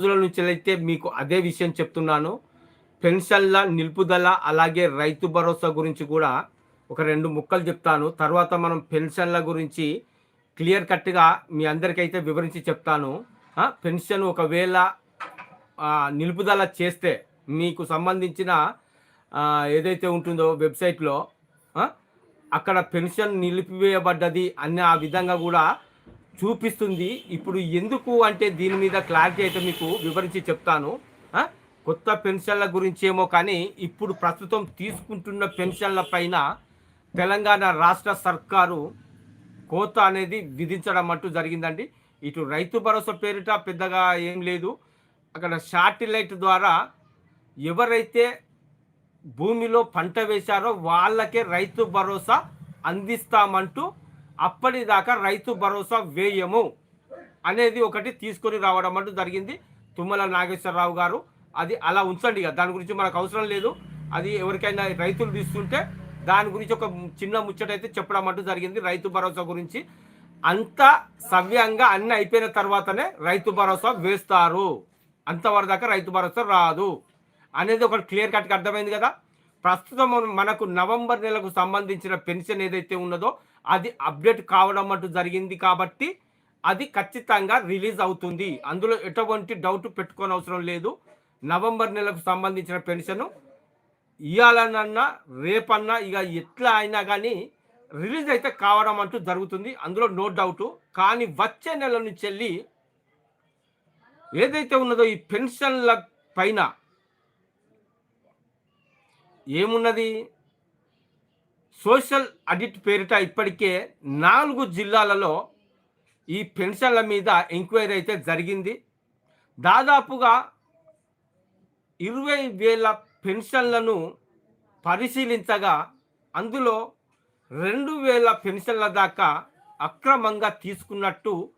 రోజుల నుంచి అయితే మీకు అదే విషయం చెప్తున్నాను. పెన్షన్ల నిలుపుదల అలాగే రైతు భరోసా గురించి కూడా ఒక రెండు ముక్కలు చెప్తాను. తర్వాత మనం పెన్షన్ల గురించి క్లియర్ కట్గా మీ అందరికైతే వివరించి చెప్తాను. పెన్షన్ ఒకవేళ నిలుపుదల చేస్తే మీకు సంబంధించిన ఏదైతే ఉంటుందో వెబ్సైట్లో అక్కడ పెన్షన్ నిలిపివేయబడ్డది అన్న ఆ విధంగా కూడా చూపిస్తుంది. ఇప్పుడు ఎందుకు అంటే దీని మీద క్లారిటీ అయితే మీకు వివరించి చెప్తాను. కొత్త పెన్షన్ల గురించి ఏమో కానీ ఇప్పుడు ప్రస్తుతం తీసుకుంటున్న పెన్షన్ల పైన తెలంగాణ రాష్ట్ర సర్కారు కోత అనేది విధించడం అంటూ జరిగిందండి. ఇటు రైతు భరోసా పేరిట పెద్దగా ఏం లేదు. అక్కడ శాటిలైట్ ద్వారా ఎవరైతే భూమిలో పంట వేశారో వాళ్ళకే రైతు భరోసా అందిస్తామంటూ అప్పటిదాకా రైతు భరోసా వేయము అనేది ఒకటి తీసుకొని రావడం అంటూ జరిగింది. తుమ్మల నాగేశ్వరరావు గారు అది అలా ఉంచండి ఇక. దాని గురించి మనకు అవసరం లేదు. అది ఎవరికైనా రైతులు తీసుకుంటే దాని గురించి ఒక చిన్న ముచ్చట అయితే చెప్పడం అంటూ జరిగింది రైతు భరోసా గురించి. అంత సవ్యంగా అన్ని అయిపోయిన తర్వాతనే రైతు భరోసా వేస్తారు. అంతవరదాకా రైతు భరోసా రాదు. అనేది ఒకటి క్లియర్ కట్గా అర్థమైంది కదా. ప్రస్తుతం మనకు నవంబర్ నెలకు సంబంధించిన పెన్షన్ ఏదైతే ఉన్నదో అది అప్డేట్ కావడం అంటూ జరిగింది కాబట్టి అది ఖచ్చితంగా రిలీజ్ అవుతుంది. అందులో ఎటువంటి డౌట్ పెట్టుకోని అవసరం లేదు. నవంబర్ నెలకు సంబంధించిన పెన్షన్ ఇవ్వాలనన్నా రేపన్నా ఇక ఎట్లా అయినా కానీ రిలీజ్ అయితే కావడం అంటూ జరుగుతుంది. అందులో నో డౌట్. కానీ వచ్చే నెల నుంచి వెళ్ళి ఏదైతే ఉన్నదో ఈ పెన్షన్ల పైన ఏమున్నది? సోషల్ ఆడిట్ పేరిట ఇప్పటికే నాలుగు జిల్లాలలో ఈ పెన్షన్ల మీద ఎంక్వైరీ అయితే జరిగింది. దాదాపుగా ఇరవై వేల పెన్షన్లను పరిశీలించగా అందులో రెండు వేల పెన్షన్ల దాకా అక్రమంగా తీసుకున్నట్టు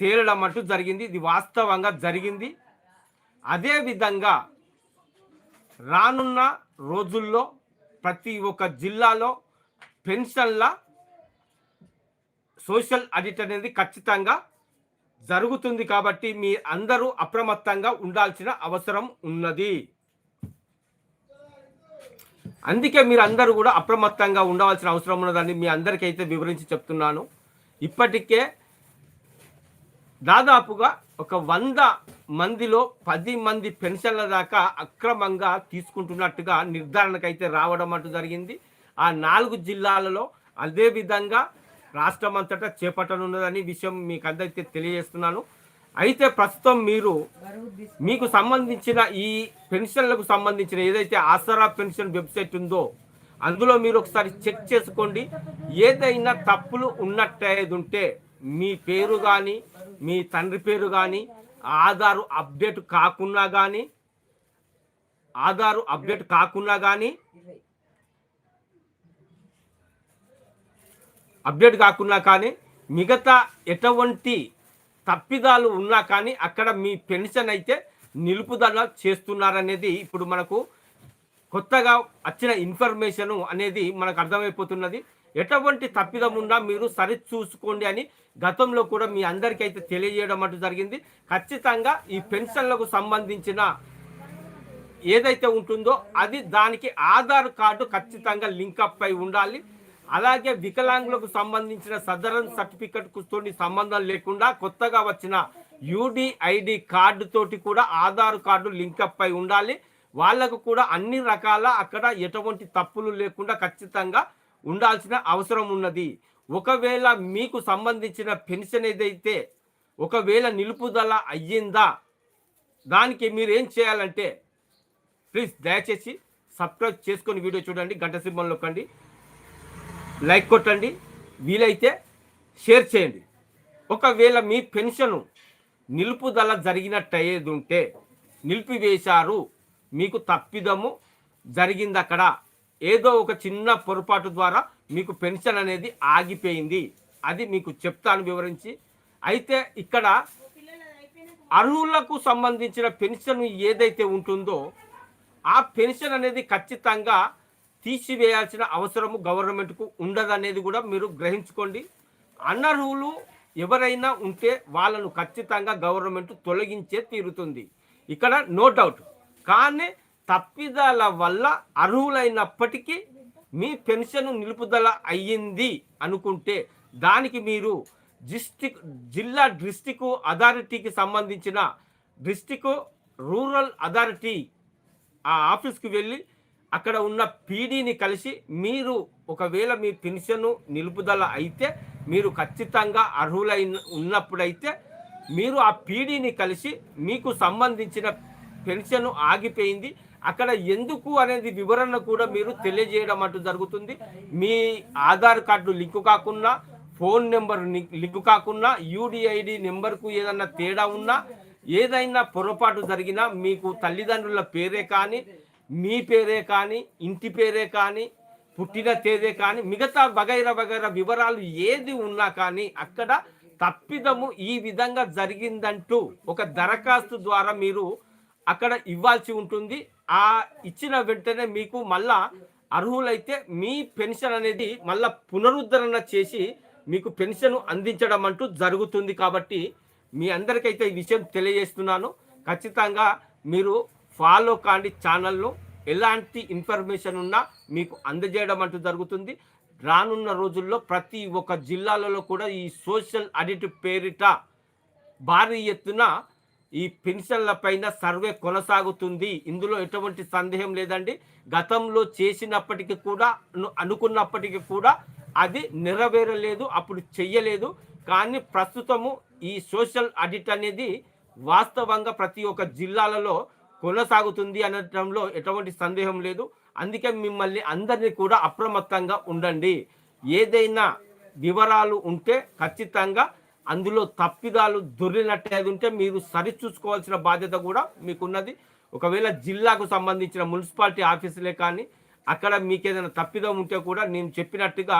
తేలడం అంటూ జరిగింది. ఇది వాస్తవంగా జరిగింది. అదేవిధంగా రానున్న రోజుల్లో ప్రతి ఒక్క జిల్లాలో పెన్షన్ల సోషల్ ఆడిట్ అనేది ఖచ్చితంగా జరుగుతుంది కాబట్టి మీ అందరూ అప్రమత్తంగా ఉండాల్సిన అవసరం ఉన్నది. అందుకే మీరు అందరూ కూడా అప్రమత్తంగా ఉండవలసిన అవసరం ఉన్నదని మీ అందరికైతే వివరించి చెప్తున్నాను. ఇప్పటికే దాదాపుగా ఒక వంద మందిలో పది మంది పెన్షన్ల దాకా అక్రమంగా తీసుకుంటున్నట్టుగా నిర్ధారణకైతే రావడం అంటూ జరిగింది. ఆ నాలుగు జిల్లాలలో అదే విధంగా రాష్ట్రం అంతటా చేపట్టనున్నదని విషయం మీకు అందరికీ తెలియజేస్తున్నాను. అయితే ప్రస్తుతం మీరు మీకు సంబంధించిన ఈ పెన్షన్లకు సంబంధించిన ఏదైతే ఆసరా పెన్షన్ వెబ్సైట్ ఉందో అందులో మీరు ఒకసారి చెక్ చేసుకోండి. ఏదైనా తప్పులు ఉన్నట్టేది ఉంటే మీ పేరు కానీ మీ తండ్రి పేరు కానీ ఆధారు అప్డేట్ కాకున్నా కానీ ఆధారు అప్డేట్ కాకున్నా కానీ అప్డేట్ కాకున్నా కానీ మిగతా ఎటువంటి తప్పిదాలు ఉన్నా కానీ అక్కడ మీ పెన్షన్ అయితే నిలుపుదల చేస్తున్నారనేది ఇప్పుడు మనకు కొత్తగా వచ్చిన ఇన్ఫర్మేషన్ అనేది మనకు అర్థమైపోతున్నది. ఎటువంటి తప్పిదం ఉన్నా మీరు సరి చూసుకోండి అని గతంలో కూడా మీ అందరికీ అయితే తెలియజేయడం అంటూ జరిగింది. ఖచ్చితంగా ఈ పెన్షన్లకు సంబంధించిన ఏదైతే ఉంటుందో అది దానికి ఆధార్ కార్డు ఖచ్చితంగా లింకప్ అయి ఉండాలి. అలాగే వికలాంగులకు సంబంధించిన సదరన్ సర్టిఫికెట్ తోటి సంబంధం లేకుండా కొత్తగా వచ్చిన యూడిఐడి కార్డు తోటి కూడా ఆధార్ కార్డు లింకప్ అయి ఉండాలి. వాళ్ళకు కూడా అన్ని రకాల అక్కడ ఎటువంటి తప్పులు లేకుండా ఖచ్చితంగా ఉండాల్సిన అవసరం ఉన్నది. ఒకవేళ మీకు సంబంధించిన పెన్షన్ ఏదైతే ఒకవేళ నిలుపుదల అయ్యిందా దానికి మీరు ఏం చేయాలంటే ప్లీజ్ దయచేసి సబ్స్క్రైబ్ చేసుకొని వీడియో చూడండి గంట సింబల్ నొక్కండి లైక్ కొట్టండి వీలైతే షేర్ చేయండి. ఒకవేళ మీ పెన్షన్ నిలుపుదల జరిగినట్టయ్యేది ఉంటే నిలిపివేశారు మీకు తప్పిదము జరిగింది అక్కడ ఏదో ఒక చిన్న పొరపాటు ద్వారా మీకు పెన్షన్ అనేది ఆగిపోయింది. అది మీకు చెప్తాను వివరించి. అయితే ఇక్కడ అర్హులకు సంబంధించిన పెన్షన్ ఏదైతే ఉంటుందో ఆ పెన్షన్ అనేది ఖచ్చితంగా తీసివేయాల్సిన అవసరము గవర్నమెంట్కు ఉండదనేది కూడా మీరు గ్రహించుకోండి. అనర్హులు ఎవరైనా ఉంటే వాళ్ళను ఖచ్చితంగా గవర్నమెంట్ తొలగించే తీరుతుంది. ఇక్కడ నో డౌట్. కానీ తప్పిదల వల్ల అర్హులైనప్పటికీ మీ పెన్షన్ నిలుపుదల అయ్యింది అనుకుంటే దానికి మీరు డిస్టిక్ జిల్లా డిస్టిక్ అథారిటీకి సంబంధించిన డిస్టిక్ రూరల్ అథారిటీ ఆ ఆఫీస్కి వెళ్ళి అక్కడ ఉన్న పీడీని కలిసి మీరు ఒకవేళ మీ పెన్షన్ నిలుపుదల అయితే మీరు ఖచ్చితంగా అర్హులైన ఉన్నప్పుడైతే మీరు ఆ పీడీని కలిసి మీకు సంబంధించిన పెన్షన్ ఆగిపోయింది. అక్కడ ఎందుకు అనేది వివరణ కూడా మీరు తెలియజేయడం అంటూ జరుగుతుంది. మీ ఆధార్ కార్డు లింకు కాకుండా ఫోన్ నెంబర్ లింకు కాకుండా యూడిఐడి నెంబర్కు ఏదన్నా తేడా ఉన్నా ఏదైనా పొరపాటు జరిగినా మీకు తల్లిదండ్రుల పేరే కానీ మీ పేరే కానీ ఇంటి పేరే కానీ పుట్టిన తేదే కానీ మిగతా వగైరా వగైరా వివరాలు ఏది ఉన్నా కానీ అక్కడ తప్పిదము ఈ విధంగా జరిగిందంటూ ఒక దరఖాస్తు ద్వారా మీరు అక్కడ ఇవ్వాల్సి ఉంటుంది. ఆ ఇచ్చిన వెంటనే మీకు మళ్ళా అర్హులైతే మీ పెన్షన్ అనేది మళ్ళా పునరుద్ధరణ చేసి మీకు పెన్షన్ అందించడం అంటూ జరుగుతుంది కాబట్టి మీ అందరికైతే ఈ విషయం తెలియజేస్తున్నాను. ఖచ్చితంగా మీరు ఫాలో కాండి ఛానల్లో ఎలాంటి ఇన్ఫర్మేషన్ ఉన్నా మీకు అందజేయడం అంటూ జరుగుతుంది. రానున్న రోజుల్లో ప్రతి ఒక్క జిల్లాలలో కూడా ఈ సోషల్ ఆడిట్ పేరిట భారీ ఎత్తున ఈ పెన్షన్ల పైన సర్వే కొనసాగుతుంది. ఇందులో ఎటువంటి సందేహం లేదండి. గతంలో చేసినప్పటికీ కూడా అనుకున్నప్పటికీ కూడా అది నెరవేరలేదు అప్పుడు చెయ్యలేదు. కానీ ప్రస్తుతము ఈ సోషల్ ఆడిట్ అనేది వాస్తవంగా ప్రతి ఒక్క జిల్లాలలో కొనసాగుతుంది అనడంలో ఎటువంటి సందేహం లేదు. అందుకే మిమ్మల్ని అందరినీ కూడా అప్రమత్తంగా ఉండండి. ఏదైనా వివరాలు ఉంటే ఖచ్చితంగా అందులో తప్పిదాలు దొరినట్టేది ఉంటే మీరు సరిచూసుకోవాల్సిన బాధ్యత కూడా మీకున్నది. ఒకవేళ జిల్లాకు సంబంధించిన మున్సిపాలిటీ ఆఫీసులే కానీ అక్కడ మీకు ఏదైనా తప్పిదం ఉంటే కూడా నేను చెప్పినట్టుగా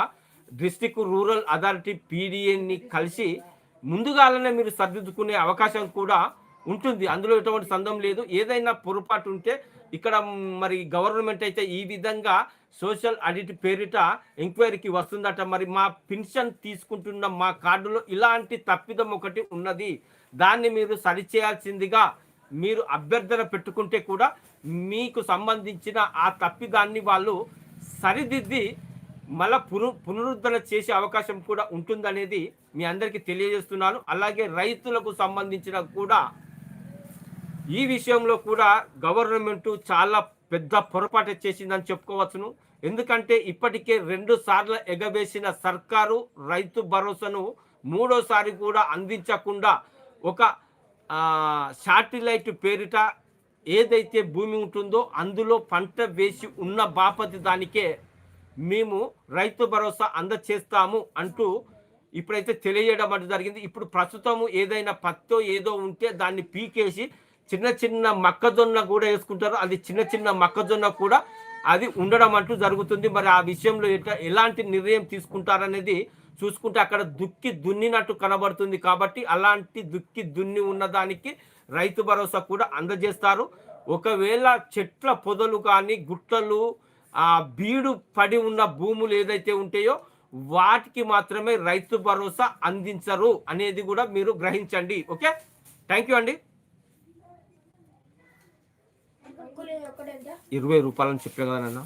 డిస్టిక్ రూరల్ అథారిటీ పీడిఎన్ని కలిసి ముందుగాలనే మీరు సర్దిద్దుకునే అవకాశం కూడా ఉంటుంది. అందులో ఎటువంటి సందం లేదు. ఏదైనా పొరపాటు ఉంటే ఇక్కడ మరి గవర్నమెంట్ అయితే ఈ విధంగా సోషల్ ఆడిట్ పేరిట ఎంక్వైరీకి వస్తుందట. మరి మా పెన్షన్ తీసుకుంటున్న మా కార్డులో ఇలాంటి తప్పిదం ఒకటి ఉన్నది. దాన్ని మీరు సరిచేయాల్సిందిగా మీరు అభ్యర్థన పెట్టుకుంటే కూడా మీకు సంబంధించిన ఆ తప్పిదాన్ని వాళ్ళు సరిదిద్ది మళ్ళా పునరు పునరుద్ధరణ చేసే అవకాశం కూడా ఉంటుందనేది మీ అందరికీ తెలియజేస్తున్నాను. అలాగే రైతులకు సంబంధించిన కూడా ఈ విషయంలో కూడా గవర్నమెంట్ చాలా పెద్ద పొరపాటు చేసిందని చెప్పుకోవచ్చును. ఎందుకంటే ఇప్పటికే రెండు సార్లు ఎగవేసిన సర్కారు రైతు భరోసాను మూడోసారి కూడా అందించకుండా ఒక శాటిలైట్ పేరిట ఏదైతే భూమి ఉంటుందో అందులో పంట వేసి ఉన్న బాపతి దానికే మేము రైతు భరోసా అందచేస్తాము అంటూ ఇప్పుడైతే తెలియజేయడం అంటే జరిగింది. ఇప్పుడు ప్రస్తుతము ఏదైనా పత్తో ఏదో ఉంటే దాన్ని పీకేసి చిన్న చిన్న మొక్కజొన్న కూడా వేసుకుంటారు. అది చిన్న చిన్న మొక్కజొన్న కూడా అది ఉండడం అంటూ జరుగుతుంది. మరి ఆ విషయంలో ఎట్లా ఎలాంటి నిర్ణయం తీసుకుంటారనేది చూసుకుంటే అక్కడ దుక్కి దున్నినట్టు కనబడుతుంది కాబట్టి అలాంటి దుక్కి దున్ని ఉన్నదానికి రైతు భరోసా కూడా అందజేస్తారు. ఒకవేళ చెట్ల పొదలు కానీ గుట్టలు ఆ బీడు పడి ఉన్న భూములు ఏదైతే ఉంటాయో వాటికి మాత్రమే రైతు భరోసా అందించరు అనేది కూడా మీరు గ్రహించండి. ఓకే? థ్యాంక్ యూ అండి అంకుల్ ఇది ఒకటి ఎంత ఇరవై రూపాయలని చెప్పే కదా నాన్న.